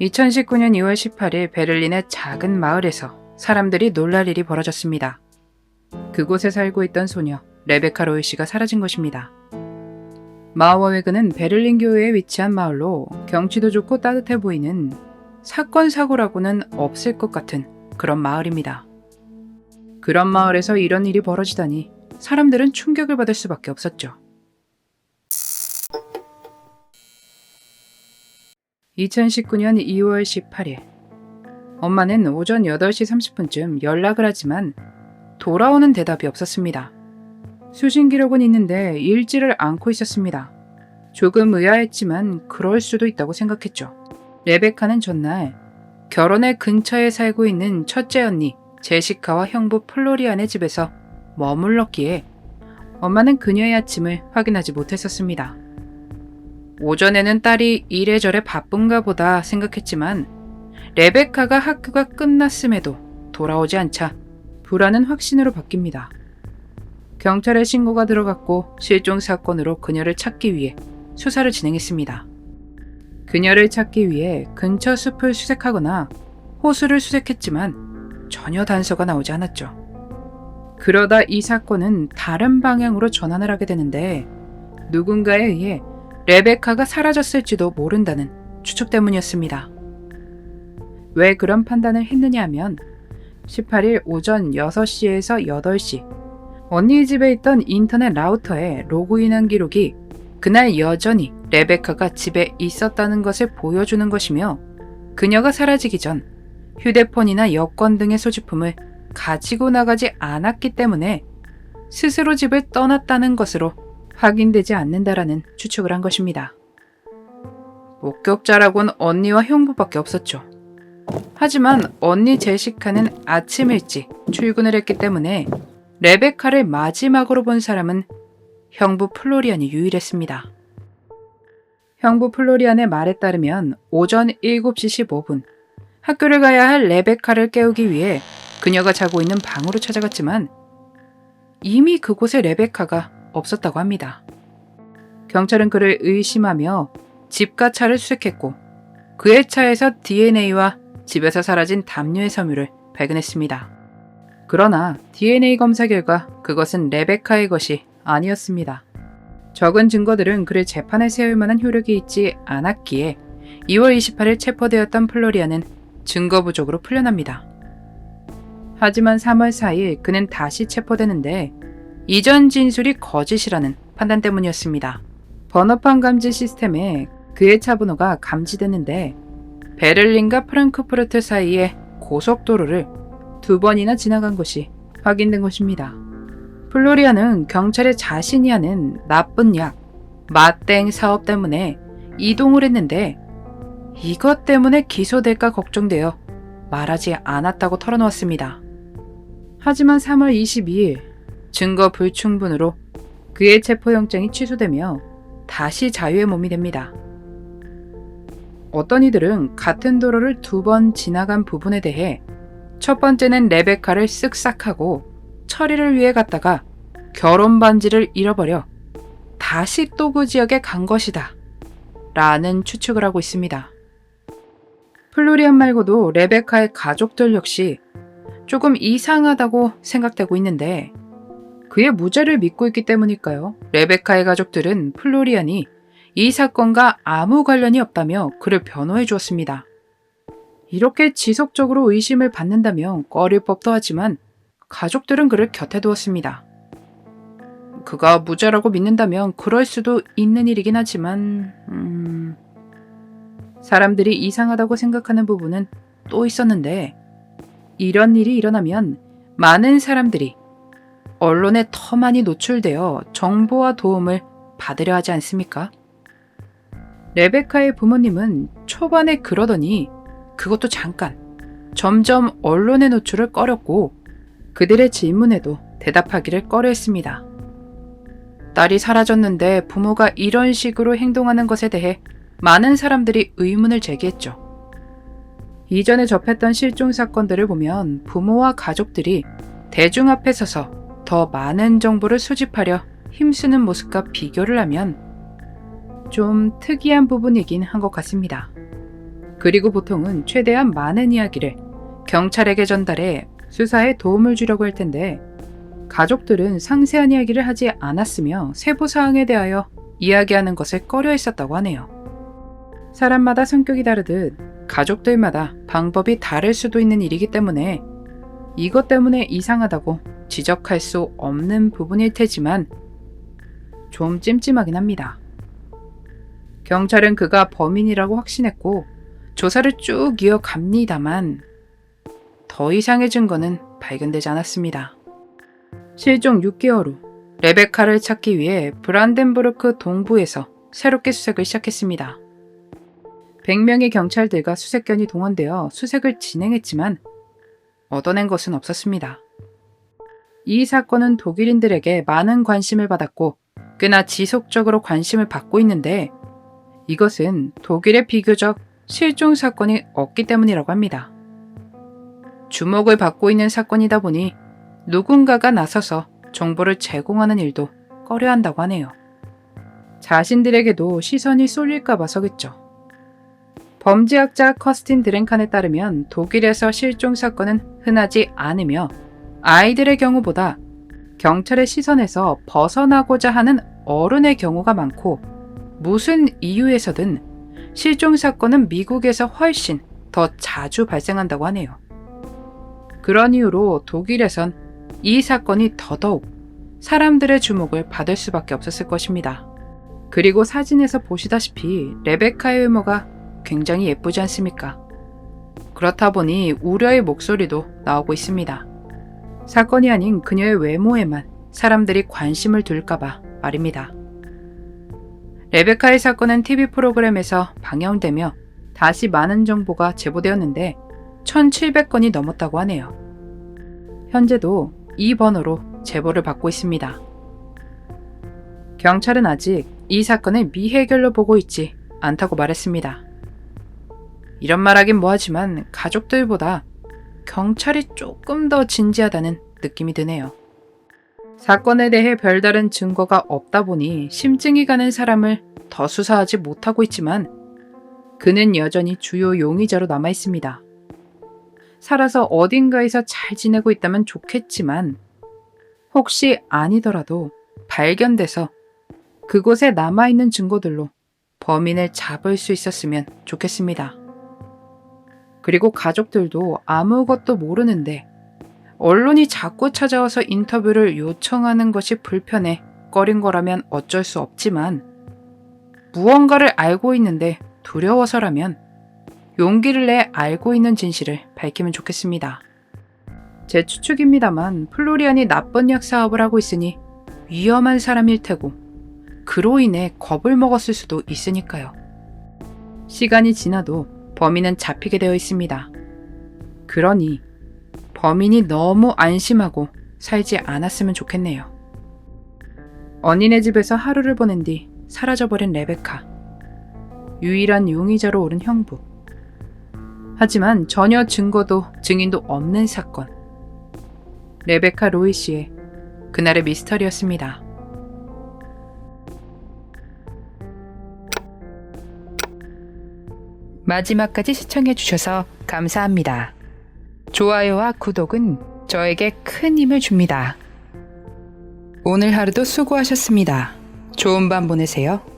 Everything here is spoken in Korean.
2019년 2월 18일 베를린의 작은 마을에서 사람들이 놀랄 일이 벌어졌습니다. 그곳에 살고 있던 소녀 레베카 로이 씨가 사라진 것입니다. 마우어웨그는 베를린 교외에 위치한 마을로 경치도 좋고 따뜻해 보이는 사건 사고라고는 없을 것 같은 그런 마을입니다. 그런 마을에서 이런 일이 벌어지다니 사람들은 충격을 받을 수밖에 없었죠. 2019년 2월 18일 엄마는 오전 8시 30분쯤 연락을 하지만 돌아오는 대답이 없었습니다. 수신 기록은 있는데 읽지를 않고 있었습니다. 조금 의아했지만 그럴 수도 있다고 생각했죠. 레베카는 전날 결혼의 근처에 살고 있는 첫째 언니 제시카와 형부 플로리안의 집에서 머물렀기에 엄마는 그녀의 아침을 확인하지 못했었습니다. 오전에는 딸이 이래저래 바쁜가 보다 생각했지만 레베카가 학교가 끝났음에도 돌아오지 않자 불안은 확신으로 바뀝니다. 경찰에 신고가 들어갔고 실종 사건으로 그녀를 찾기 위해 수사를 진행했습니다. 그녀를 찾기 위해 근처 숲을 수색하거나 호수를 수색했지만 전혀 단서가 나오지 않았죠. 그러다 이 사건은 다른 방향으로 전환을 하게 되는데 누군가에 의해 레베카가 사라졌을지도 모른다는 추측 때문이었습니다. 왜 그런 판단을 했느냐 하면 18일 오전 6시에서 8시 언니 집에 있던 인터넷 라우터에 로그인한 기록이 그날 여전히 레베카가 집에 있었다는 것을 보여주는 것이며 그녀가 사라지기 전 휴대폰이나 여권 등의 소지품을 가지고 나가지 않았기 때문에 스스로 집을 떠났다는 것으로 확인되지 않는다라는 추측을 한 것입니다. 목격자라곤 언니와 형부밖에 없었죠. 하지만 언니 제시카는 아침 일찍 출근을 했기 때문에 레베카를 마지막으로 본 사람은 형부 플로리안이 유일했습니다. 형부 플로리안의 말에 따르면 오전 7시 15분 학교를 가야 할 레베카를 깨우기 위해 그녀가 자고 있는 방으로 찾아갔지만 이미 그곳에 레베카가 없었다고 합니다. 경찰은 그를 의심하며 집과 차를 수색했고 그의 차에서 DNA와 집에서 사라진 담요의 섬유를 발견했습니다. 그러나 DNA 검사 결과 그것은 레베카의 것이 아니었습니다. 적은 증거들은 그를 재판에 세울 만한 효력이 있지 않았기에 2월 28일 체포되었던 플로리아는 증거 부족으로 풀려납니다. 하지만 3월 4일 그는 다시 체포되는데 이전 진술이 거짓이라는 판단 때문이었습니다. 번호판 감지 시스템에 그의 차 번호가 감지됐는데 베를린과 프랑크푸르트 사이의 고속도로를 두 번이나 지나간 것이 확인된 것입니다. 플로리아는 경찰에 자신이 하는 나쁜 약, 마땡 사업 때문에 이동을 했는데 이것 때문에 기소될까 걱정되어 말하지 않았다고 털어놓았습니다. 하지만 3월 22일 증거 불충분으로 그의 체포영장이 취소되며 다시 자유의 몸이 됩니다. 어떤 이들은 같은 도로를 두 번 지나간 부분에 대해 첫 번째는 레베카를 쓱싹하고 처리를 위해 갔다가 결혼 반지를 잃어버려 다시 또 그 지역에 간 것이다. 라는 추측을 하고 있습니다. 플로리안 말고도 레베카의 가족들 역시 조금 이상하다고 생각되고 있는데 그의 무죄를 믿고 있기 때문일까요? 레베카의 가족들은 플로리안이 이 사건과 아무 관련이 없다며 그를 변호해 주었습니다. 이렇게 지속적으로 의심을 받는다면 꺼릴 법도 하지만 가족들은 그를 곁에 두었습니다. 그가 무죄라고 믿는다면 그럴 수도 있는 일이긴 하지만, 음... 사람들이 이상하다고 생각하는 부분은 또 있었는데, 이런 일이 일어나면 많은 사람들이 언론에 더 많이 노출되어 정보와 도움을 받으려 하지 않습니까? 레베카의 부모님은 초반에 그러더니 그것도 잠깐 점점 언론의 노출을 꺼렸고 그들의 질문에도 대답하기를 꺼려했습니다. 딸이 사라졌는데 부모가 이런 식으로 행동하는 것에 대해 많은 사람들이 의문을 제기했죠. 이전에 접했던 실종 사건들을 보면 부모와 가족들이 대중 앞에 서서 더 많은 정보를 수집하려 힘쓰는 모습과 비교를 하면 좀 특이한 부분이긴 한 것 같습니다. 그리고 보통은 최대한 많은 이야기를 경찰에게 전달해 수사에 도움을 주려고 할 텐데 가족들은 상세한 이야기를 하지 않았으며 세부 사항에 대하여 이야기하는 것을 꺼려 했었다고 하네요. 사람마다 성격이 다르듯 가족들마다 방법이 다를 수도 있는 일이기 때문에 이것 때문에 이상하다고 지적할 수 없는 부분일 테지만 좀 찜찜하긴 합니다. 경찰은 그가 범인이라고 확신했고 조사를 쭉 이어갑니다만 더 이상의 증거는 발견되지 않았습니다. 실종 6개월 후 레베카를 찾기 위해 브란덴부르크 동부에서 새롭게 수색을 시작했습니다. 100명의 경찰들과 수색견이 동원되어 수색을 진행했지만 얻어낸 것은 없었습니다. 이 사건은 독일인들에게 많은 관심을 받았고 꽤나 지속적으로 관심을 받고 있는데 이것은 독일에 비교적 실종 사건이 없기 때문이라고 합니다. 주목을 받고 있는 사건이다 보니 누군가가 나서서 정보를 제공하는 일도 꺼려 한다고 하네요. 자신들에게도 시선이 쏠릴까 봐서겠죠. 범죄학자 커스틴 드랭칸에 따르면 독일에서 실종 사건은 흔하지 않으며 아이들의 경우보다 경찰의 시선에서 벗어나고자 하는 어른의 경우가 많고 무슨 이유에서든 실종 사건은 미국에서 훨씬 더 자주 발생한다고 하네요. 그런 이유로 독일에선 이 사건이 더더욱 사람들의 주목을 받을 수밖에 없었을 것입니다. 그리고 사진에서 보시다시피 레베카의 외모가 굉장히 예쁘지 않습니까? 그렇다 보니 우려의 목소리도 나오고 있습니다. 사건이 아닌 그녀의 외모에만 사람들이 관심을 둘까봐 말입니다. 레베카의 사건은 TV 프로그램에서 방영되며 다시 많은 정보가 제보되었는데 1700건이 넘었다고 하네요. 현재도 이 번호로 제보를 받고 있습니다. 경찰은 아직 이 사건을 미해결로 보고 있지 않다고 말했습니다. 이런 말하긴 뭐하지만 가족들보다 경찰이 조금 더 진지하다는 느낌이 드네요. 사건에 대해 별다른 증거가 없다 보니 심증이 가는 사람을 더 수사하지 못하고 있지만 그는 여전히 주요 용의자로 남아 있습니다. 살아서 어딘가에서 잘 지내고 있다면 좋겠지만 혹시 아니더라도 발견돼서 그곳에 남아있는 증거들로 범인을 잡을 수 있었으면 좋겠습니다. 그리고 가족들도 아무것도 모르는데 언론이 자꾸 찾아와서 인터뷰를 요청하는 것이 불편해 꺼린 거라면 어쩔 수 없지만 무언가를 알고 있는데 두려워서라면 용기를 내 알고 있는 진실을 밝히면 좋겠습니다. 제 추측입니다만 플로리안이 나쁜 약 사업을 하고 있으니 위험한 사람일 테고 그로 인해 겁을 먹었을 수도 있으니까요. 시간이 지나도 범인은 잡히게 되어 있습니다. 그러니 범인이 너무 안심하고 살지 않았으면 좋겠네요. 언니네 집에서 하루를 보낸 뒤 사라져버린 레베카. 유일한 용의자로 오른 형부. 하지만 전혀 증거도 증인도 없는 사건. 레베카 로이 씨의 그날의 미스터리였습니다. 마지막까지 시청해주셔서 감사합니다. 좋아요와 구독은 저에게 큰 힘을 줍니다. 오늘 하루도 수고하셨습니다. 좋은 밤 보내세요.